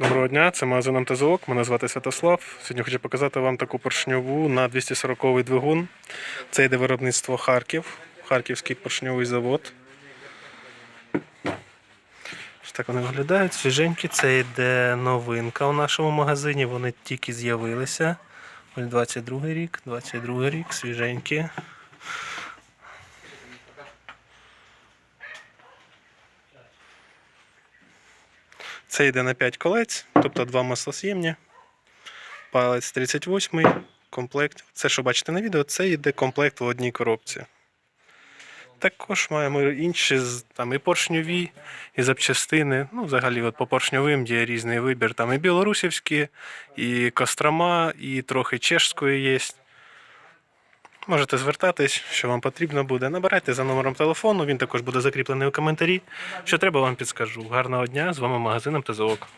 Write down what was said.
Доброго дня, це магазин МТЗОК, мене звати Святослав. Сьогодні хочу показати вам таку поршньову на 240-й двигун. Це йде виробництво Харків, Харківський поршньовий завод. Ось так вони виглядають, свіженькі. Це йде новинка у нашому магазині. Вони тільки з'явилися. Ось 22 рік, 22 рік, свіженькі. Це йде на 5 колець, тобто два маслос'ємні. Палець 38 комплект. Це, що бачите на відео, це йде комплект в одній коробці. Також маємо інші там і поршньові, і запчастини. Ну, взагалі, от по поршньовим є різний вибір. Там і білорусівські, і Кострома, і трохи чешської є. Можете звертатись, що вам потрібно буде. Набирайте за номером телефону, він також буде закріплений у коментарі. Що треба, вам підскажу. Гарного дня! З вами магазин МТЗОК.